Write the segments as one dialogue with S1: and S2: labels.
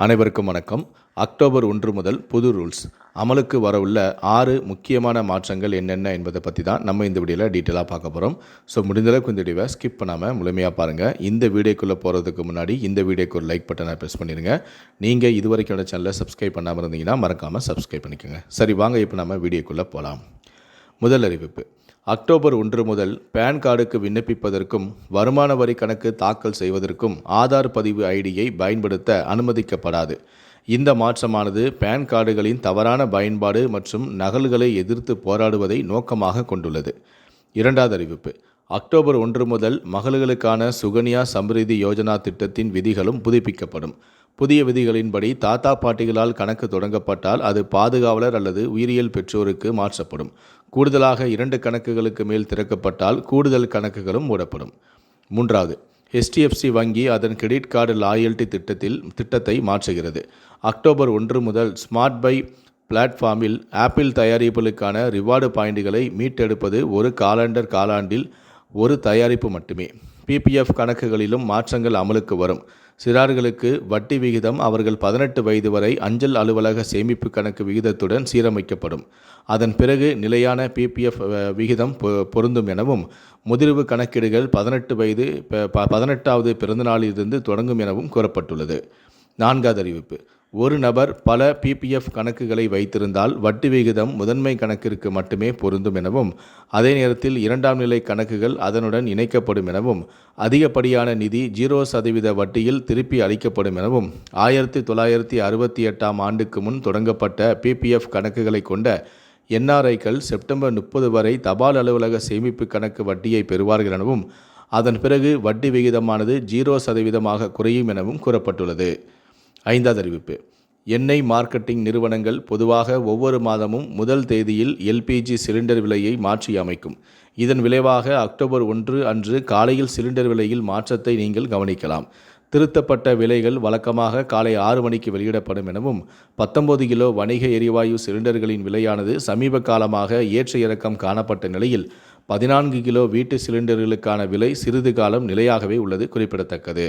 S1: அனைவருக்கும் வணக்கம். அக்டோபர் ஒன்று முதல் புது ரூல்ஸ். அமலுக்கு வரவுள்ள ஆறு முக்கியமான மாற்றங்கள் என்னென்ன என்பதை பற்றி தான் நம்ம இந்த வீடியோவில் டீட்டெயிலாக பார்க்க போகிறோம் ஸோ முடிந்தளவுக்கு இந்த வீடியோவை ஸ்கிப் பண்ணாமல் முழுமையாக பாருங்கள் இந்த வீடியோக்குள்ளே போகிறதுக்கு முன்னாடி இந்த வீடியோக்கு ஒரு லைக் பட்டனை ப்ரெஸ் பண்ணிடுங்க நீங்கள் இது வரைக்கும் சேனலை சப்ஸ்கிரைப் பண்ணாமல் இருந்தீங்கன்னா மறக்காமல் சப்ஸ்கிரைப் பண்ணிக்கோங்க. சரி வாங்க இப்போ நம்ம வீடியோக்குள்ளே போகலாம் முதல் அறிவிப்பு. அக்டோபர் ஒன்று முதல் பேன் கார்டுக்கு விண்ணப்பிப்பதற்கும் வருமான வரி கணக்கு தாக்கல் செய்வதற்கும் ஆதார் பதிவு ஐடியை பயன்படுத்த அனுமதிக்கப்படாது. இந்த மாற்றமானது பேன் கார்டுகளின் தவறான பயன்பாடு மற்றும் நகல்களை எதிர்த்து போராடுவதை நோக்கமாக கொண்டுள்ளது. இரண்டாவது அறிவிப்பு அக்டோபர் ஒன்று முதல் மகளிர்களுக்கான சுகன்யா சம்ரிதி யோஜனா திட்டத்தின் விதிகளும் புதுப்பிக்கப்படும். புதிய விதிகளின்படி தாத்தா பாட்டிகளால் கணக்கு தொடங்கப்பட்டால் அது பாதுகாவலர் அல்லது உயிரியல் பெற்றோருக்கு மாற்றப்படும். கூடுதலாக இரண்டு கணக்குகளுக்கு மேல் திறக்கப்பட்டால் கூடுதல் கணக்குகளும் மூடப்படும். மூன்றாவது ஹெச்டிஎஃப்சி வங்கி அதன் கிரெடிட் கார்டு லாயல்டி திட்டத்தில் திட்டத்தை மாற்றுகிறது. அக்டோபர் ஒன்று முதல் ஸ்மார்ட் பை பிளாட்ஃபார்மில் ஆப்பிள் தயாரிப்புகளுக்கான ரிவார்டு பாயிண்டுகளை மீட்டெடுப்பது ஒரு காலண்டர் காலாண்டில் ஒரு தயாரிப்பு மட்டுமே. பிபிஎஃப் கணக்குகளிலும் மாற்றங்கள் அமலுக்கு வரும். சிறார்களுக்கு வட்டி விகிதம் அவர்கள் பதினெட்டு வயது வரை அஞ்சல் அலுவலக சேமிப்பு கணக்கு விகிதத்துடன் சீரமைக்கப்படும். அதன் பிறகு நிலையான பிபிஎஃப் விகிதம் பொருந்தும் எனவும் முதிர்வு கணக்கீடுகள் பதினெட்டு வயது பதினெட்டாவது பிறந்தநாளிலிருந்து தொடங்கும் எனவும் கூறப்பட்டுள்ளது. நான்காவது அறிவிப்பு. ஒரு நபர் பல பிபிஎஃப் கணக்குகளை வைத்திருந்தால் வட்டி விகிதம் முதன்மை கணக்கிற்கு மட்டுமே பொருந்தும் எனவும் அதே நேரத்தில் இரண்டாம் நிலை கணக்குகள் அதனுடன் இணைக்கப்படும் எனவும் அதிகப்படியான நிதி ஜீரோ சதவீத வட்டியில் திருப்பி அளிக்கப்படும் எனவும் ஆயிரத்தி தொள்ளாயிரத்தி அறுபத்தி எட்டாம் ஆண்டுக்கு முன் தொடங்கப்பட்ட பிபிஎஃப் கணக்குகளை கொண்ட என்ஆர்ஐக்கள் செப்டம்பர் முப்பது வரை தபால் அலுவலக சேமிப்பு கணக்கு வட்டியை பெறுவார்கள் எனவும் அதன் பிறகு வட்டி விகிதமானது ஜீரோ சதவீதமாக குறையும் எனவும் கூறப்பட்டுள்ளது. ஐந்தாவது அறிவிப்பு. எண்ணெய் மார்க்கெட்டிங் நிறுவனங்கள் பொதுவாக ஒவ்வொரு மாதமும் முதல் தேதியில் எல்பிஜி சிலிண்டர் விலையை மாற்றி அமைக்கும். இதன் விளைவாக அக்டோபர் ஒன்று அன்று காலையில் சிலிண்டர் விலையில் மாற்றத்தை நீங்கள் கவனிக்கலாம். திருத்தப்பட்ட விலைகள் வழக்கமாக காலை ஆறு மணிக்கு வெளியிடப்படும் எனவும் பத்தொன்பது கிலோ வணிக எரிவாயு சிலிண்டர்களின் விலையானது சமீப காலமாக ஏற்ற இறக்கம் காணப்பட்ட நிலையில் பதினான்கு கிலோ வீட்டு சிலிண்டர்களுக்கான விலை சிறிது காலம் நிலையாகவே உள்ளது குறிப்பிடத்தக்கது.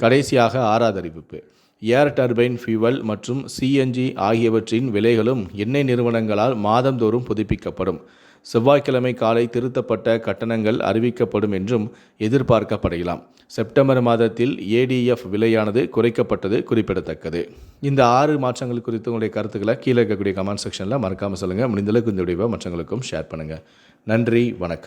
S1: கடைசியாக ஆறாவது அறிவிப்பு. ஏர் டர்பைன் ஃபியூவல் மற்றும் சிஎன்ஜி ஆகியவற்றின் விலைகளும் எண்ணெய் நிறுவனங்களால் மாதந்தோறும் புதுப்பிக்கப்படும். செவ்வாய்க்கிழமை காலை திருத்தப்பட்ட கட்டணங்கள் அறிவிக்கப்படும் என்றும் எதிர்பார்க்கப்படலாம். செப்டம்பர் மாதத்தில் ஏடிஎஃப் விலையானது குறைக்கப்பட்டது குறிப்பிடத்தக்கது. இந்த ஆறு மாற்றங்கள் குறித்து உங்களுடைய கருத்துக்களை கீழே இருக்கக்கூடிய கமெண்ட் செக்ஷனில் மறக்காமல் சொல்லுங்கள் முடிந்தளவுக்கு இந்த வீடியோவை மற்றவங்களுக்கும் ஷேர் பண்ணுங்கள் நன்றி வணக்கம்.